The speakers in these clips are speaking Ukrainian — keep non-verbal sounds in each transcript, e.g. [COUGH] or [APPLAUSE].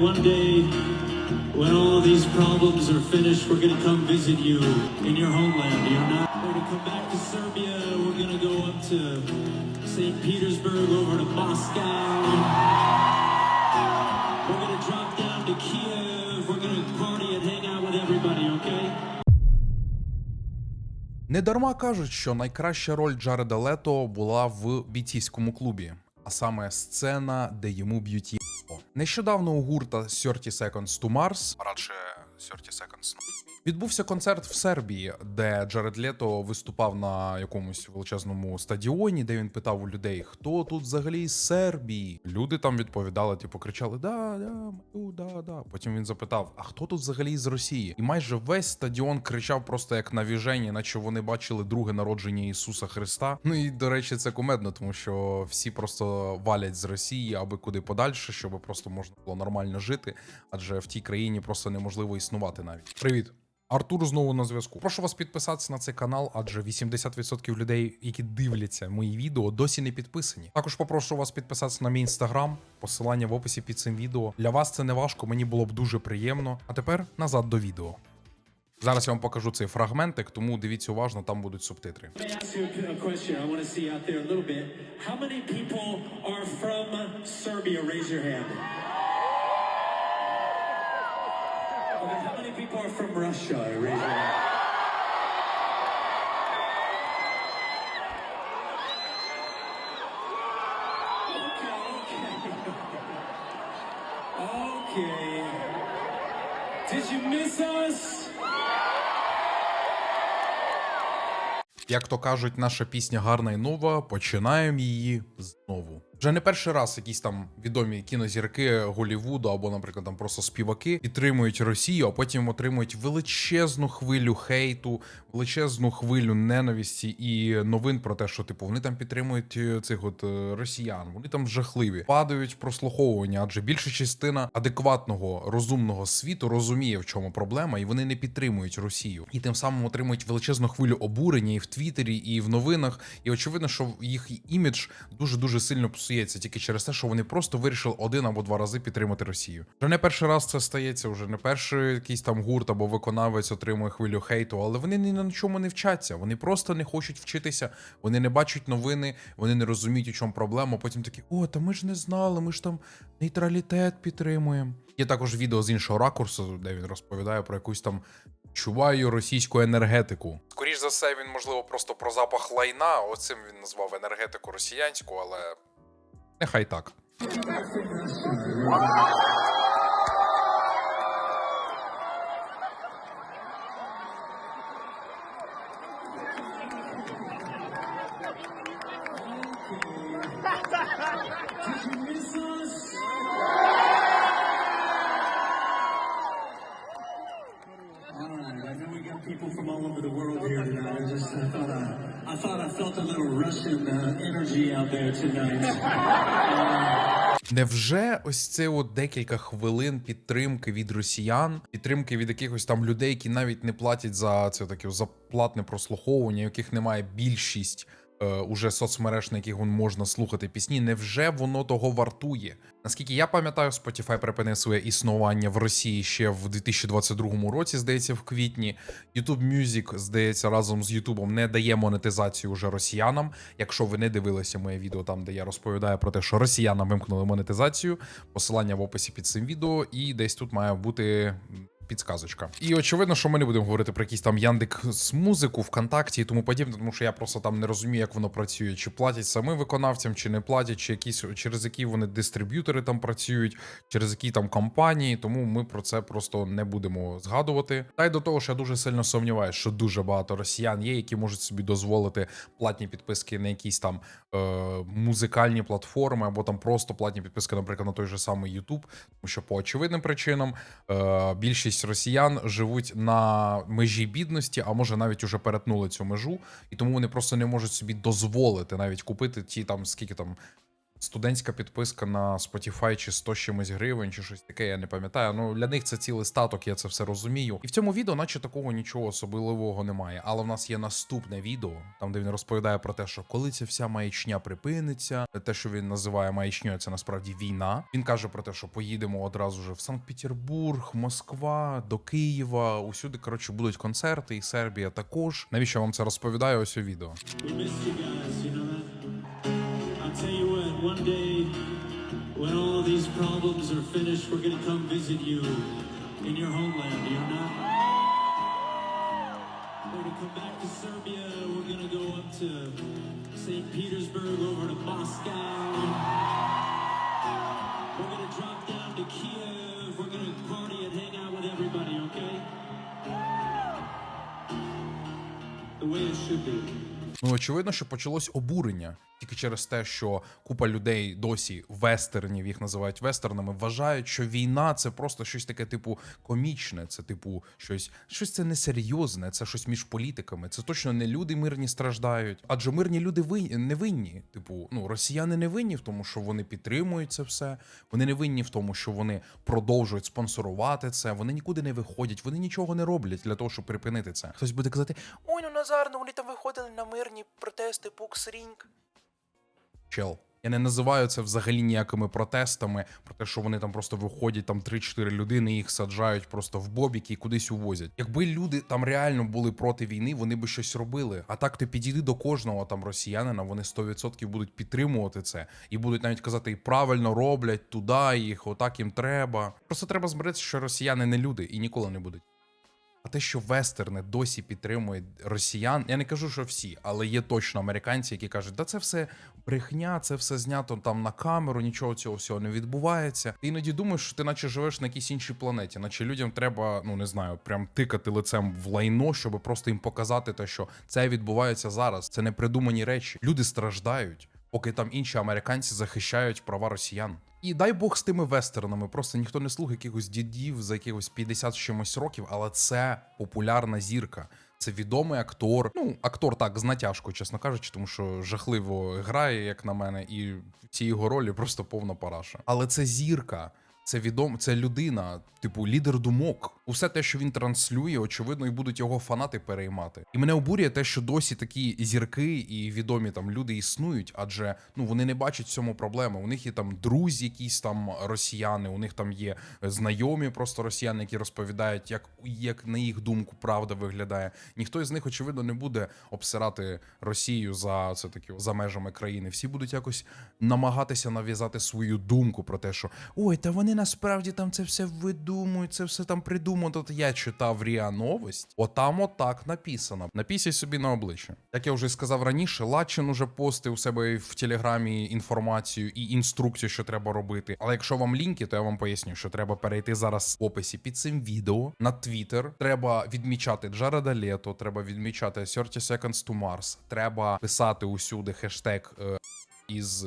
One day, when all these problems are finished, we're gonna come visit you in your homeland. You're not. We're gonna come back to Serbia. We're gonna go up to St. Petersburg, over to Moscow. We're gonna drop down to Kiev. We're gonna party and hang out with everybody. Okay? Недарма кажуть, що найкраща роль Джареда Лето була в бійцівському клубі, а саме сцена, де йому б'ють. Нещодавно у гурта 30 Seconds to Mars, радше 30 Seconds відбувся концерт в Сербії, де Джаред Лето виступав на якомусь величезному стадіоні, де він питав у людей, хто тут взагалі з Сербії. Люди там відповідали, типу, кричали: Да, да, ми да, да. Потім він запитав: А хто тут взагалі з Росії? І майже весь стадіон кричав просто як на віжені, наче вони бачили друге народження Ісуса Христа. Ну і до речі, це кумедно, тому що всі просто валять з Росії, аби куди подальше, щоб просто можна було нормально жити, адже в тій країні просто неможливо існувати навіть. Привіт. Артур знову на зв'язку. Прошу вас підписатися на цей канал, адже 80% людей, які дивляться мої відео, досі не підписані. Також попрошу вас підписатися на мій інстаграм, посилання в описі під цим відео. Для вас це не важко, мені було б дуже приємно. А тепер назад до відео. Зараз я вам покажу цей фрагментик, тому дивіться уважно, там будуть субтитри. How many people are from Serbia? Raise your hand. Okay, us? Як то кажуть, наша пісня гарна і нова. Починаємо її знову. Вже не перший раз якісь там відомі кінозірки Голівуду або, наприклад, там просто співаки підтримують Росію, а потім отримують величезну хвилю хейту, величезну хвилю ненависті і новин про те, що типу вони там підтримують е, цих от е, росіян. Вони там жахливі, падають прослуховування, адже більша частина адекватного розумного світу розуміє, в чому проблема, і вони не підтримують Росію. І тим самим отримують величезну хвилю обурення і в Твіттері, і в новинах. І очевидно, що їх імідж дуже дуже сильно псується тільки через те, що вони просто вирішили один або два рази підтримати Росію. Вже не перший раз це стається, вже не перший якийсь там гурт або виконавець отримує хвилю хейту, але вони ні на чому не вчаться. Вони просто не хочуть вчитися, вони не бачать новини, вони не розуміють, у чому проблема. Потім такі, о, та ми ж не знали, ми ж там нейтралітет підтримуємо. Є також відео з іншого ракурсу, де він розповідає про якусь там чуваю російську енергетику. Скоріш за все, він можливо просто про запах лайна. Оцим він назвав енергетику росіянську, але нехай так. [LAUGHS] Невже ось це от декілька хвилин підтримки від росіян, підтримки від якихось там людей, які навіть не платять за це таке за платне прослуховування, яких немає більшість уже соцмереж, на яких можна слухати пісні. Невже воно того вартує? Наскільки я пам'ятаю, Spotify припинив своє існування в Росії ще в 2022 році, здається, в квітні. YouTube Music, здається, разом з YouTube не дає монетизацію вже росіянам. Якщо ви не дивилися моє відео, там де я розповідаю про те, що росіянам вимкнули монетизацію, посилання в описі під цим відео, і десь тут має бути. Підсказочка. І очевидно, що ми не будемо говорити про якийсь там Яндекс з музику, ВКонтакті і тому подібне, тому що я просто там не розумію, як воно працює, чи платять самим виконавцям, чи не платять, чи якісь через які вони дистриб'ютори там працюють, через які там компанії. Тому ми про це просто не будемо згадувати. Та й до того, що я дуже сильно сумніваюся, що дуже багато росіян є, які можуть собі дозволити платні підписки на якісь там е, музикальні платформи, або там просто платні підписки, наприклад, на той же самий YouTube, тому що по очевидним причинам е, більшість росіян живуть на межі бідності, а може навіть уже перетнули цю межу, і тому вони просто не можуть собі дозволити навіть купити ті там скільки там студентська підписка на Spotify чи 100 чимось гривень, чи щось таке, я не пам'ятаю. Ну для них це цілий статок, я це все розумію. І в цьому відео, наче такого нічого особливого немає. Але в нас є наступне відео, там де він розповідає про те, що коли ця вся маячня припиниться, те, що він називає маячньою, це насправді війна. Він каже про те, що поїдемо одразу же в Санкт-Петербург, Москва, до Києва. Усюди коротше будуть концерти, і Сербія також. Навіщо я вам це розповідаю? Ось у відео. Tell you what, one day, when all of these problems are finished, we're gonna come visit you in your homeland, you know? We're gonna come back to Serbia, we're gonna go up to St. Petersburg, over to Moscow. We're gonna drop down to Kiev, we're gonna party and hang out with everybody, okay? The way it should be. Ну, очевидно, що почалось обурення тільки через те, що купа людей досі вестернів, їх називають вестернами, вважають, що війна це просто щось таке, типу, комічне, це типу щось, щось це несерйозне, це щось між політиками. Це точно не люди мирні страждають. Адже мирні люди ви не винні. Типу, ну росіяни не винні в тому, що вони підтримують це все. Вони не винні в тому, що вони продовжують спонсорувати це. Вони нікуди не виходять, вони нічого не роблять для того, щоб припинити це. Хтось буде казати: ой, ну Назар, ну вони там виходили на мирні протести, Пуксрінг. Чел. Я не називаю це взагалі ніякими протестами про те, що вони там просто виходять, там 3-4 людини, їх саджають просто в бобіки і кудись увозять. Якби люди там реально були проти війни, вони би щось робили. А так ти підійди до кожного там росіянина, вони 100% будуть підтримувати це і будуть навіть казати, і правильно роблять туди їх, отак їм треба. Просто треба збиратися, що росіяни не люди і ніколи не будуть. Те, що вестерни досі підтримують росіян, я не кажу, що всі, але є точно американці, які кажуть, да це все брехня, це все знято там на камеру, нічого цього всього не відбувається. Ти іноді думаєш, що ти наче живеш на якійсь іншій планеті, наче людям треба, ну не знаю, прям тикати лицем в лайно, щоб просто їм показати те, що це відбувається зараз. Це не придумані речі. Люди страждають. Поки там інші американці захищають права росіян. І дай Бог з тими вестернами. Просто ніхто не слухає якихось дідів за якихось 50 з чимось років, але це популярна зірка. Це відомий актор. Ну, актор так з натяжкою, чесно кажучи, тому що жахливо грає, як на мене, і ці його ролі просто повна параша. Але це зірка. Це відом, це людина, типу лідер думок. Усе те, що він транслює, очевидно, і будуть його фанати переймати. І мене обурює те, що досі такі зірки і відомі там люди існують, адже ну вони не бачать цьому проблеми. У них є там друзі, якісь там росіяни, у них там є знайомі просто росіяни, які розповідають, як, як на їх думку правда виглядає. Ніхто із них, очевидно, не буде обсирати Росію за це такі за межами країни. Всі будуть якось намагатися нав'язати свою думку про те, що ой, та вони насправді там це все видумують, це все там придумують. От я читав Ріа Новость, отам отак написано. Напісяй собі на обличчя. Як я вже сказав раніше, Лачин уже постив у себе в телеграмі інформацію і інструкцію, що треба робити. Але якщо вам лінки, то я вам поясню, що треба перейти зараз в описі під цим відео на Twitter. Треба відмічати Джареда Лето, треба відмічати 30 Seconds to Mars, треба писати усюди хештег. е, із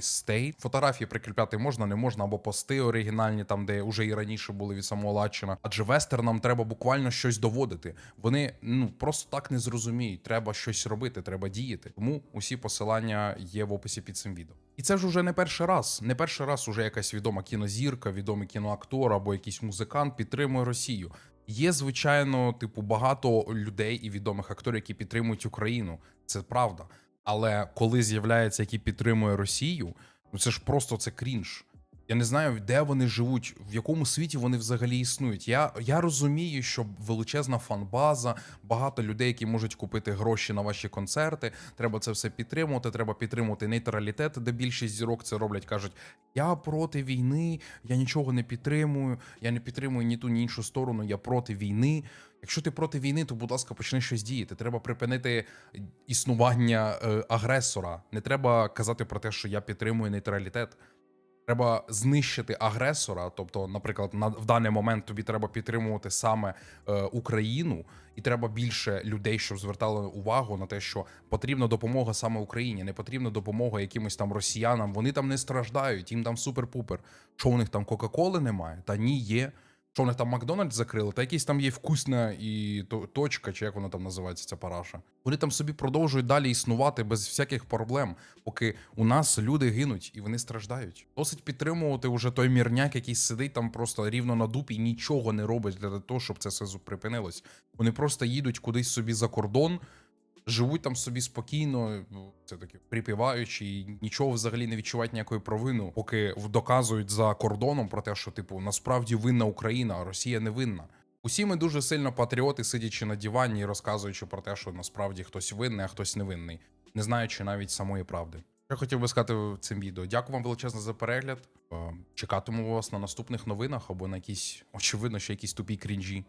стейт. Фотографії прикріпляти можна, не можна, або пости оригінальні, там де вже і раніше були від самого Латчина. Адже вестернам треба буквально щось доводити. Вони ну просто так не зрозуміють. Треба щось робити, треба діяти. Тому усі посилання є в описі під цим відео. І це ж уже не перший раз. Не перший раз уже якась відома кінозірка, відомий кіноактор або якийсь музикант підтримує Росію. Є, звичайно, типу, багато людей і відомих акторів, які підтримують Україну. Це правда. Але коли з'являється, який підтримує Росію, ну це ж просто це крінж. Я не знаю, де вони живуть, в якому світі вони взагалі існують. Я, я розумію, що величезна фанбаза, багато людей, які можуть купити гроші на ваші концерти. Треба це все підтримувати. Треба підтримувати нейтралітет, де більшість зірок це роблять. кажуть: я проти війни, я нічого не підтримую, я не підтримую ні ту, ні іншу сторону. Я проти війни. Якщо ти проти війни, то будь ласка, почни щось діяти. Треба припинити існування е, агресора. Не треба казати про те, що я підтримую нейтралітет. Треба знищити агресора. Тобто, наприклад, на в даний момент тобі треба підтримувати саме е, Україну, і треба більше людей, щоб звертали увагу на те, що потрібна допомога саме Україні, не потрібна допомога якимось там росіянам. Вони там не страждають, їм там супер-пупер. Що у них там Кока-Коли немає? Та ні, є. Що вони там Макдональдс закрили, та якийсь там є вкусна і точка, чи як воно там називається, ця параша. Вони там собі продовжують далі існувати без всяких проблем, поки у нас люди гинуть і вони страждають. Досить підтримувати уже той мірняк, який сидить там просто рівно на дупі і нічого не робить для того, щоб це все зупинилось. Вони просто їдуть кудись собі за кордон, живуть там собі спокійно, це таки припіваючи, і нічого взагалі не відчувають ніякої провину, поки доказують за кордоном про те, що типу насправді винна Україна, а Росія не винна. Усі ми дуже сильно патріоти, сидячи на дивані і розказуючи про те, що насправді хтось винний, а хтось невинний, не знаючи навіть самої правди. Я хотів би сказати цим відео. Дякую вам величезно за перегляд. Е, Чекатиму вас на наступних новинах або на якісь, очевидно, ще якісь тупі крінжі.